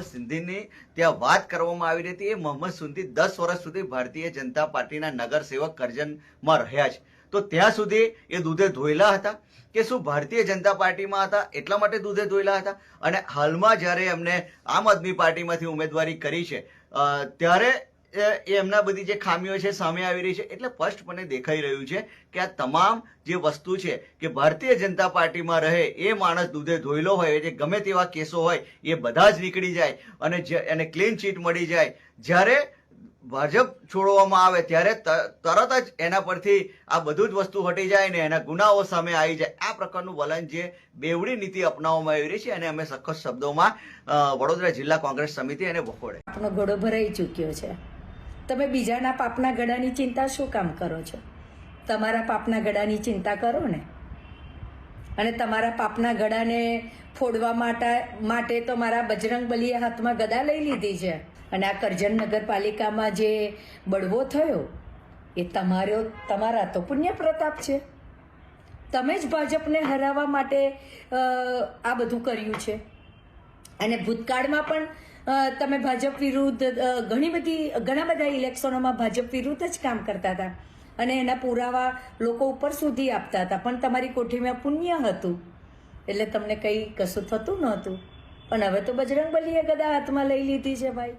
મોહમ્મદ સિંધીની ત્યાં વાત કરવામાં આવી રહી હતી. એ મોહમ્મદ સિંધી દસ વર્ષ સુધી ભારતીય જનતા પાર્ટીના નગરસેવક કરજનમાં રહ્યા છે. તો ત્યાં સુધી એ દૂધે ધોયેલા હતા કે શું ભારતીય જનતા પાર્ટીમાં હતા? એટલા માટે દૂધે ધોયેલા હતા? અને હાલમાં જ્યારે એમને આમ આદમી પાર્ટીમાંથી ઉમેદવારી કરી છે ત્યારે એમના બધી જે ખામીઓ છે સામે આવી રહી છે. એટલે સ્પષ્ટપણે દેખાઈ રહ્યું છે કે આ તમામ જે વસ્તુ છે કે ભારતીય જનતા પાર્ટીમાં રહે, એ માણસ દૂધે ધોયેલો હોય જે ગમે તેવા કેસો હોય, એ બધા જ નીકળી જાય અને એને ક્લીન ચીટ મળી જાય. જ્યારે ભાજપ છોડવામાં આવે, ત્યારે તરત જ એના પરથી આ બધું જ વસ્તુ હટી જાય ને એના ગુનાઓ સામે આવી જાય. આ પ્રકારનું વલણ જે બેવડી નીતિ અપનાવવામાં આવી રહી છે અને અમે સખત શબ્દોમાં વડોદરા જિલ્લા કોંગ્રેસ સમિતિ એને વખોડે. આપણો ઘોડો ભરાઈ ચૂક્યો છે. તમે બીજાના પાપના ગળાની ચિંતા શું કામ કરો છો? તમારા પાપના ગળાની ચિંતા કરો ને. અને તમારા પાપના ગળાને ફોડવા માટે તો મારા બજરંગ બલીએ હાથમાં ગદા લઈ લીધી છે. અને આ કરજણ નગરપાલિકામાં જે બળવો થયો, એ તમારો, તમારા તો પુણ્ય પ્રતાપ છે. તમે જ ભાજપને હરાવવા માટે આ બધું કર્યું છે. અને ભૂતકાળમાં પણ તમે ભાજપ વિરુદ્ધ ઘણી બધી, ઘણા બધા ઇલેક્શનોમાં ભાજપ વિરુદ્ધ જ કામ કરતા હતા. અને એના પુરાવા લોકો ઉપર સુધી આપતા હતા. પણ તમારી કોઠીમાં પુણ્ય હતું. એટલે તમને કંઈ કશું થતું નહોતું. પણ હવે તો બજરંગ બલીએ ગદા હાથમાં લઈ લીધી છે ભાઈ.